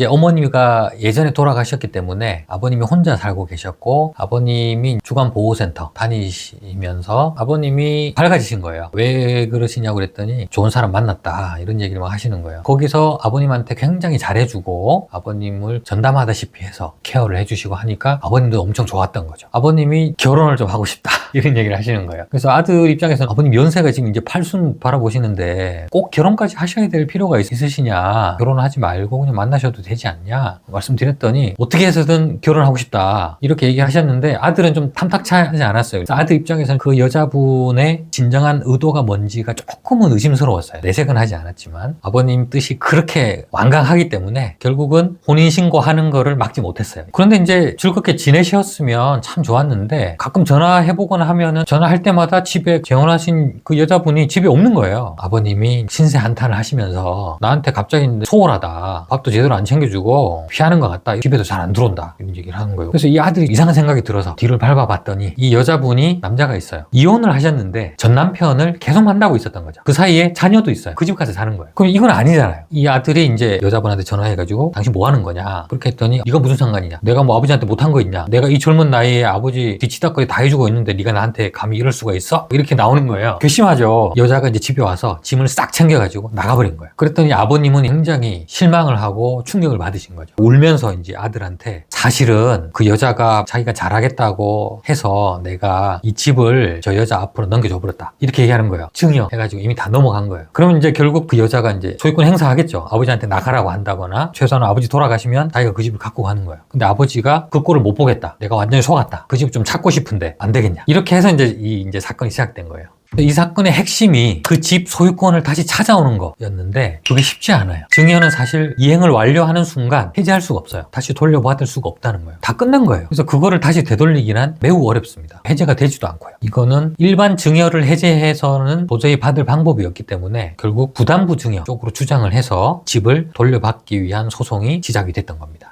이제 어머니가 예전에 돌아가셨기 때문에 아버님이 혼자 살고 계셨고 아버님이 주간보호센터 다니시면서 아버님이 밝아지신 거예요. 왜 그러시냐고 그랬더니 좋은 사람 만났다 이런 얘기를 막 하시는 거예요. 거기서 아버님한테 굉장히 잘해주고 아버님을 전담하다시피 해서 케어를 해주시고 하니까 아버님도 엄청 좋았던 거죠. 아버님이 결혼을 좀 하고 싶다 이런 얘기를 하시는 거예요. 그래서 아들 입장에서는 아버님 연세가 지금 이제 팔순 바라보시는데 꼭 결혼까지 하셔야 될 필요가 있- 있으시냐 결혼하지 말고 그냥 만나셔도 되지 않냐 말씀드렸더니 어떻게 해서든 결혼하고 싶다 이렇게 얘기하셨는데 아들은 좀 탐탁치 하지 않았어요. 그래서 아들 입장에서는 그 여자분의 진정한 의도가 뭔지가 조금은 의심스러웠어요. 내색은 하지 않았지만 아버님 뜻이 그렇게 완강하기 때문에 결국은 혼인 신고하는 거를 막지 못했어요. 그런데 이제 즐겁게 지내셨으면 참 좋았는데 가끔 전화해보거나 하면은 전화할 때마다 집에 재혼하신 그 여자분이 집에 없는 거예요. 아버님이 신세 한탄을 하시면서 나한테 갑자기 소홀하다. 밥도 제대로 안 챙겨 주고 피하는 것 같다. 집에도 잘 안 들어온다. 이런 얘기를 하는 거예요. 그래서 이 아들이 이상한 생각이 들어서 뒤를 밟아봤더니 이 여자분이 남자가 있어요. 이혼을 하셨는데 전 남편을 계속 만나고 있었던 거죠. 그 사이에 자녀도 있어요. 그 집 가서 사는 거예요. 그럼 이건 아니잖아요. 이 아들이 이제 여자분한테 전화해가지고 당신 뭐 하는 거냐. 그렇게 했더니 이거 무슨 상관이냐. 내가 뭐 아버지한테 못한 거 있냐. 내가 이 젊은 나이에 아버지 뒤치다거리 다 해주고 있는데 네가 나한테 감히 이럴 수가 있어? 이렇게 나오는 거예요. 괘씸하죠. 여자가 이제 집에 와서 짐을 싹 챙겨가지고 나가버린 거예요. 그랬더니 아버님은 굉장히 실망을 하고 충격을 받으신 거죠. 울면서 이제 아들한테 사실은 그 여자가 자기가 잘하겠다고 해서 내가 이 집을 저 여자 앞으로 넘겨줘 버렸다. 이렇게 얘기하는 거예요. 증여 해가지고 이미 다 넘어간 거예요. 그러면 이제 결국 그 여자가 이제 소유권 행사하겠죠. 아버지한테 나가라고 한다거나 최소한 아버지 돌아가시면 자기가 그 집을 갖고 가는 거예요. 근데 아버지가 그 꼴을 못 보겠다. 내가 완전히 속았다. 그 집 좀 찾고 싶은데 안 되겠냐. 이렇게 해서 이제 이 이제 사건이 시작된 거예요. 이 사건의 핵심이 그 집 소유권을 다시 찾아오는 거였는데 그게 쉽지 않아요. 증여는 사실 이행을 완료하는 순간 해지할 수가 없어요. 다시 돌려받을 수가 없다는 거예요. 다 끝난 거예요. 그래서 그거를 다시 되돌리기란 매우 어렵습니다. 해제가 되지도 않고요. 이거는 일반 증여를 해제해서는 도저히 받을 방법이 없기 때문에 결국 부담부 증여 쪽으로 주장을 해서 집을 돌려받기 위한 소송이 시작이 됐던 겁니다.